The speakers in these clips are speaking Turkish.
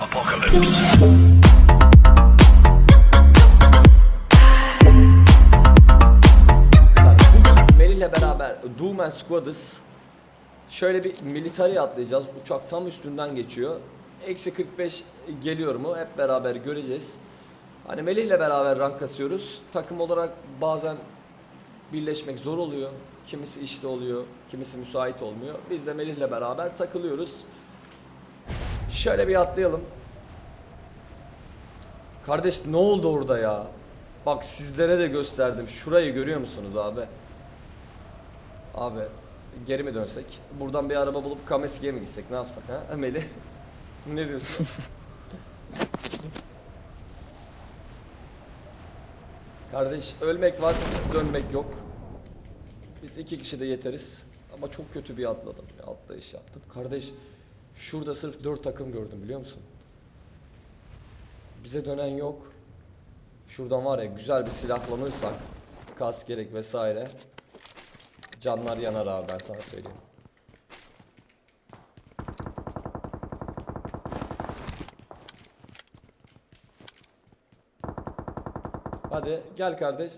apocalypse. Melih'le beraber Doom and Squad'ız. Şöyle bir military atlayacağız. Uçak tam üstünden geçiyor. Eksi 45 geliyor mu hep beraber göreceğiz. Hani Melih'le beraber rank kasıyoruz. Takım olarak bazen birleşmek zor oluyor. Kimisi işte oluyor, kimisi müsait olmuyor. Biz de Melih'le beraber takılıyoruz. Şöyle bir atlayalım. Kardeş ne oldu orada ya? Bak sizlere de gösterdim. Şurayı görüyor musunuz abi? Abi geri mi dönsek? Buradan bir araba bulup Kameski'ye mi gitsek? Ne yapsak ha? Melih? ne diyorsun? Kardeş ölmek var, dönmek yok. Biz iki kişi de yeteriz. Ama çok kötü bir atladım. Bir atlayış yaptım. Kardeş şurada sırf dört takım gördüm biliyor musun? Bize dönen yok. Şuradan var ya güzel bir silahlanırsak kas gerek vesaire canlar yanar abi ben sana söyleyeyim. Hadi gel kardeş.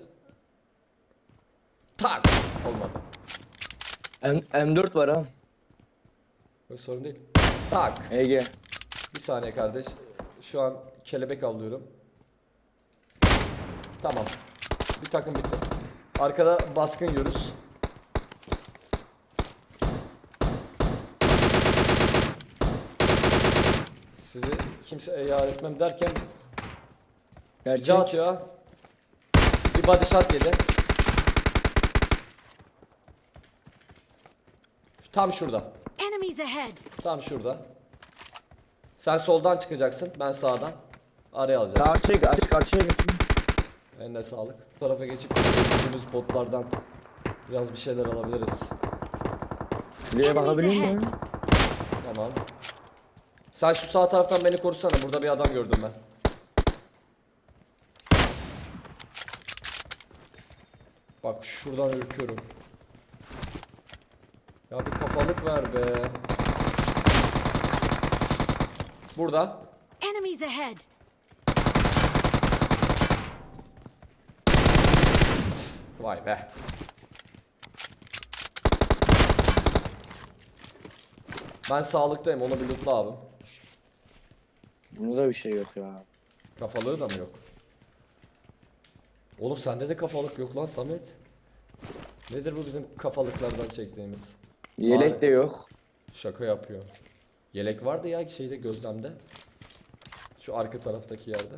Tak! Olmadı. M M4 var ha. Yok sorun değil. Tak! Ege. Bir saniye kardeş. Şu an kelebek avlıyorum. Tamam. Bir takım bitti. Arkada baskın yiyoruz. Sizi kimseye yar etmem derken bize Gerçek. atıyor ha. Bir body shot yedi. Tam şurada. Enemies ahead! Tam şurada. Sen soldan çıkacaksın. Ben sağdan. Araya alacağız. Çek aç karşıya geç. Eline sağlık. Bu tarafa geçip gördüğümüz botlardan biraz bir şeyler alabiliriz. Şuraya bakabilir miyim? Tamam. Sen şu sağ taraftan beni korusana. Burada bir adam gördüm ben. Bak şuradan ürküyorum. Ver be. Burada. Enemies ahead! Vay be. Ben sağlıktayım onu bir lootla abim. Bunda da bir şey yok ya. Kafalığı da mı yok? Oğlum sende de kafalık yok lan Samet. Nedir bu bizim kafalıklardan çektiğimiz? Yelek Bari- de yok. Şaka yapıyor. Yelek vardı ya şeyde gözlemde. Şu arka taraftaki yerde.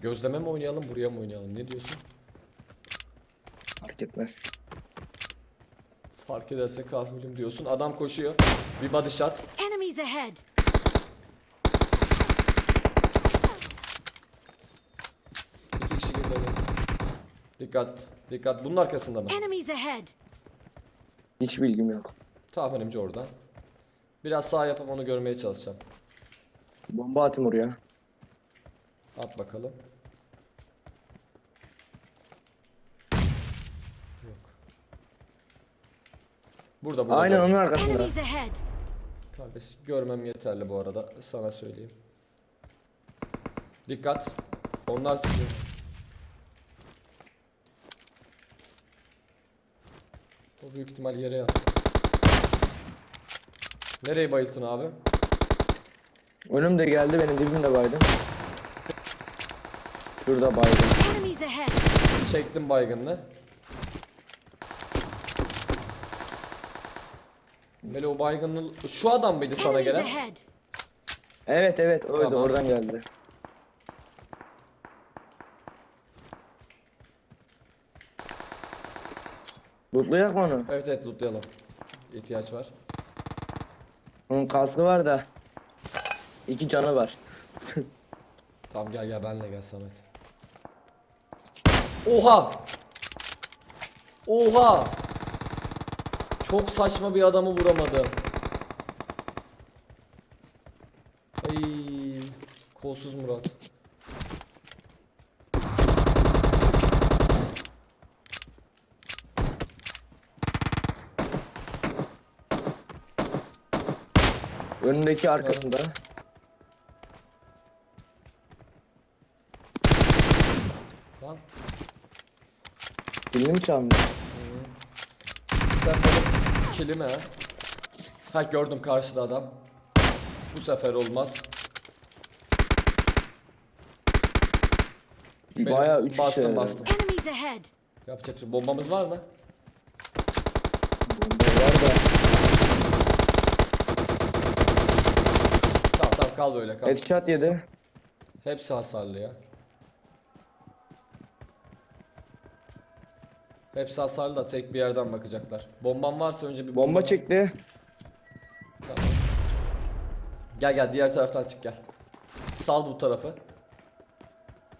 Gözleme mi oynayalım buraya mı oynayalım ne diyorsun? Fark etmez. Fark ederse kahvelim diyorsun. Adam koşuyor. Bir body shot. Enemies ahead! İki kişi. Dikkat. Dikkat. Bunun arkasında mı? Enemies ahead! Hiç bilgim yok. Tahminimce orada. Biraz sağ yapıp onu görmeye çalışacağım. Bomba atayım oraya. At bakalım. Yok. Burada burada. Aynen onun arkasında. Enemies ahead! Kardeş görmem yeterli bu arada. Sana söyleyeyim. Dikkat. Onlar sizi. O büyük ihtimal yere yattı. Nereye bayılttın abi? Önüm de geldi benim dibim de baydım. Şurada baydım. Enemies ahead! Çektim baygınlı. Böyle o baygınlı... Şu adam mıydı sana Enemies gelen? ahead! Evet evet oydu Tamam. oradan geldi. Lootlayak mı onu? Evet evet lootlayalım. İhtiyaç var. Onun kaskı var da. İki canı var. Tamam gel gel benle gel Samet. Oha! Oha! Çok saçma bir adamı vuramadım. Ay, kolsuz Murat. Önündeki arkasında. Lan Dilini mi çalmış? sen benim kilime. Ha gördüm karşıda adam. Bu sefer olmaz. Benim- Bayağı üç bastım kişi. bastım. Enemies ahead. Yapacak bir şey- bombamız var mı? Bomba var da. Tamam tamam kal böyle kal. Headshot yedi. Hepsi hasarlı ya. Hepsi hasarlı da tek bir yerden bakacaklar. Bomban varsa önce bir Bomba çekti. Tamam. Gel gel diğer taraftan çık gel. Sal bu tarafı.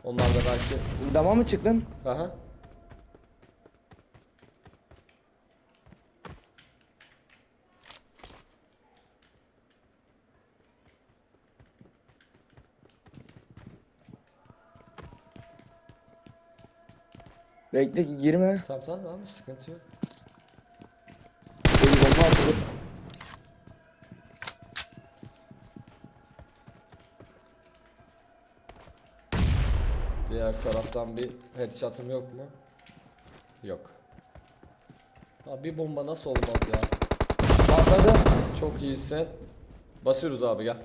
Onlar da belki. Dama mı çıktın? Aha. Bekle ki girme. Tamam tamam abi sıkıntı yok. Böyle bomba atılır. Diğer taraftan bir headshot'ım yok mu? Yok. Abi bir bomba nasıl olmaz ya? Patladı. Çok iyisin. Basıyoruz abi gel.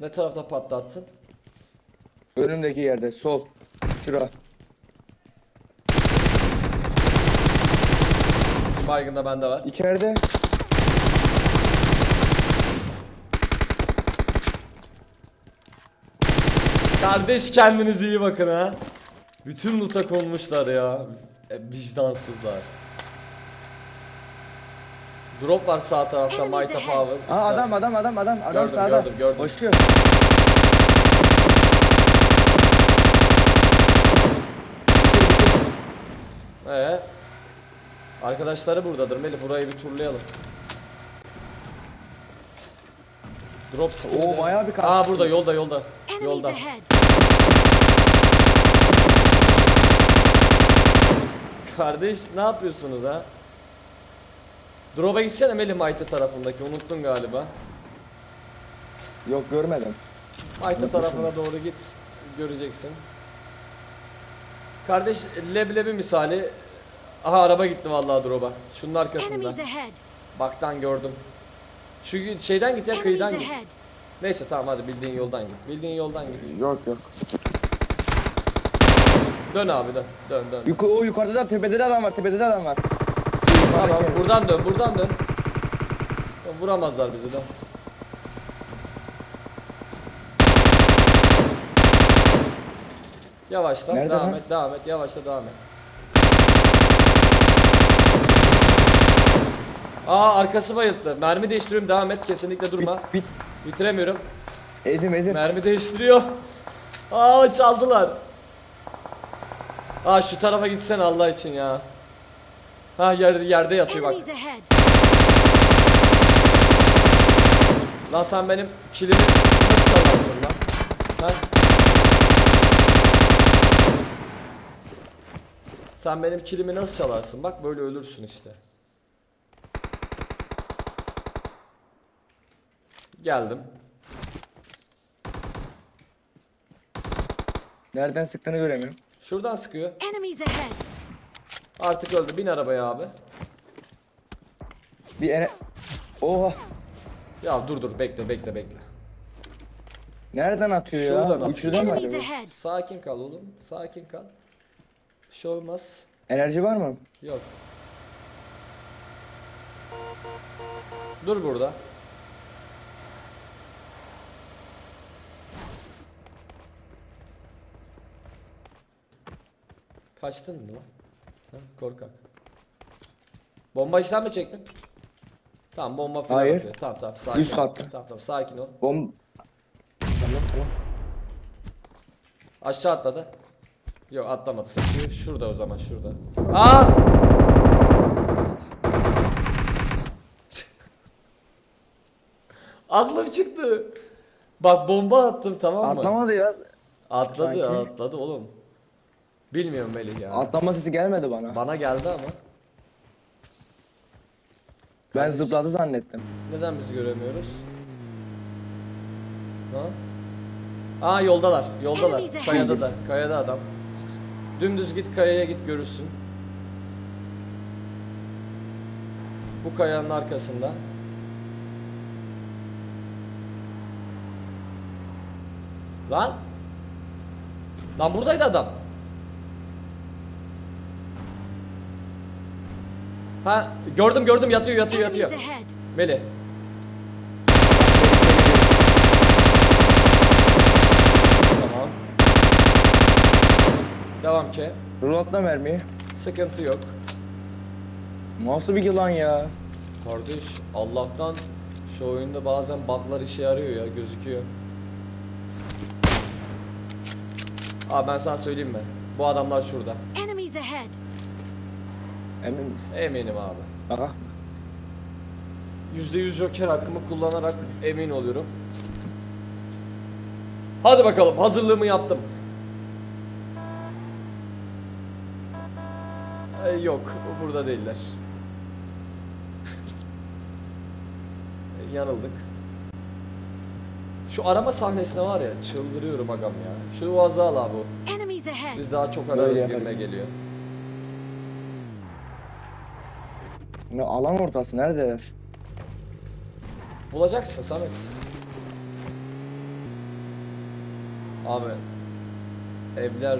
Ne tarafta patlattın? Önümdeki yerde. Sol. Şura. Baygın da bende var. İçeride. Kardeş kendinize iyi bakın ha. Bütün loot'a konmuşlar ya. E, vicdansızlar. Drop var sağ tarafta Enemies Might of ahead. Power. Aa adam adam adam adam adam Gördüm, sağda. gördüm, gördüm. Koşuyor. Ee, arkadaşları buradadır Melih burayı bir turlayalım. Drop çıktı. Oo, bayağı bir Aa burada yolda yolda. Enemies Yolda. ahead. Kardeş ne yapıyorsunuz ha? Drop'a gitsene Melih Mayte tarafındaki unuttun galiba. Yok görmedim. Mayte Unutmuşum. tarafına doğru git göreceksin. Kardeş leblebi misali. Aha araba gitti vallahi drop'a. Şunun arkasında. Baktan gördüm. Şu şeyden git ya kıyıdan git. Neyse tamam hadi bildiğin yoldan git. Bildiğin yoldan git. Yok yok. Dön abi dön. Dön dön. Yuka o yukarıda da tepede de adam var. Tepede de adam var. Tamam buradan dön buradan dön. Ya, Vuramazlar bizi dön. Yavaşla Nerede devam lan? et devam et yavaşla devam et. Aa arkası bayılttı. Mermi değiştiriyorum devam et kesinlikle durma. Bit, bit. Bitiremiyorum. Ezim ezim. Mermi değiştiriyor. Aa çaldılar. Aa şu tarafa gitsen Allah için ya. Ha yerde yerde yatıyor bak. Lan sen benim kilimi nasıl çalarsın lan? Lan. Sen benim kilimi nasıl çalarsın? Bak böyle ölürsün işte. Geldim. Nereden sıktığını göremiyorum. Şuradan sıkıyor. Enemies ahead. Artık öldü. Bin arabaya abi. Bir ene... Oha. Ya dur dur bekle bekle bekle. Nereden atıyor Şuradan ya? atıyor. Üçlüden mi Enemies atıyor? ahead. Sakin kal oğlum. Sakin kal. Bir şey olmaz. Enerji var mı? Yok. Dur burada. Kaçtın mı lan? Ha, korkak. Bombayı sen mi çektin? Tamam bomba falan Hayır. atıyor. Tamam tamam sakin. Üst ol. katta. Tamam tamam sakin ol. Bom... Tamam tamam. Aşağı atladı. Yok atlamadı. Şu, şurada o zaman şurada. Aa! Aklım çıktı. Bak bomba attım tamam mı? Atlamadı ya. Atladı Sanki. atladı oğlum. Bilmiyorum Melih ya. Atlama sesi gelmedi bana. Bana geldi ama. Ben Kardeş, zıpladı zannettim. Neden bizi göremiyoruz? Ha? Aa yoldalar. Yoldalar. Enemies ahead. Kayada da. Kayada adam. Dümdüz git kayaya git görürsün. Bu kayanın arkasında. Lan. Lan buradaydı adam. Ha gördüm gördüm yatıyor yatıyor yatıyor. Meli. Tamam. Devam ki. Reloadla mermiyi. Sıkıntı yok. Nasıl bir yılan ya? Kardeş Allah'tan şu oyunda bazen bug'lar işe yarıyor ya gözüküyor. Abi ben sana söyleyeyim mi? Bu adamlar şurada. Enemies ahead. Emin misin? Eminim abi. Baka. %100 joker hakkımı kullanarak emin oluyorum. Hadi bakalım hazırlığımı yaptım. Ee, yok burada değiller. Yanıldık. Şu arama sahnesine var ya çıldırıyorum agam ya. Şu vaza al abi ahead. Biz daha çok ararız gibime geliyor. Ne alan ortası neredeler? Bulacaksın Samet. Abi evler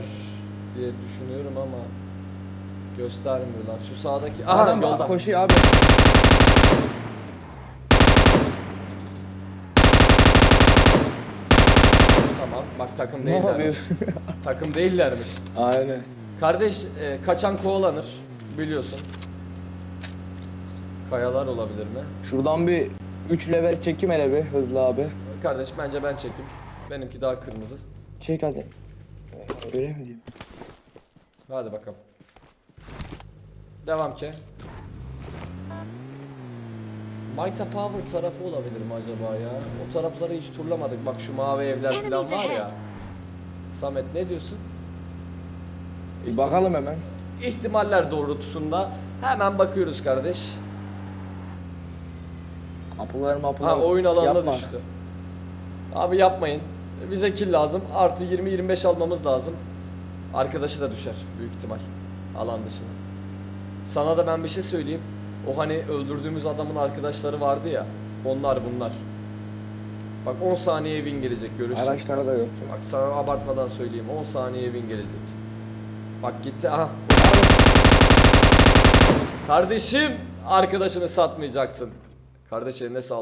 diye düşünüyorum ama göstermiyorlar. Şu sağdaki aha Adam yolda. koşuyor abi. Tamam. Bak takım Ne değillermiş. yapıyorsun? takım değillermiş. Aynen. Kardeş e, kaçan kovalanır biliyorsun. Kayalar olabilir mi? Şuradan bir 3 level çekim hele bir hızlı abi. Kardeş bence ben çekeyim. Benimki daha kırmızı. Çek hadi. Öyle mi diyeyim? Hadi bakalım. Devam ki. Mayta Power tarafı olabilir mi acaba ya? O tarafları hiç turlamadık. Bak şu mavi evler falan var ya. Samet ne diyorsun? Bir bakalım hemen. İhtimaller doğrultusunda hemen bakıyoruz kardeş. Kapılar mapılar. Ha oyun alanına Yapma. düştü. Abi yapmayın. Bize kill lazım. Artı 20-25 almamız lazım. Arkadaşı da düşer büyük ihtimal. Alan dışına. Sana da ben bir şey söyleyeyim. O hani öldürdüğümüz adamın arkadaşları vardı ya. Onlar bunlar. Bak 10 saniye win gelecek görürsün. Araçları da yok. Bak sana abartmadan söyleyeyim 10 saniye win gelecek. Bak gitti aha. Kardeşim arkadaşını satmayacaktın. Kardeş eline sağlık.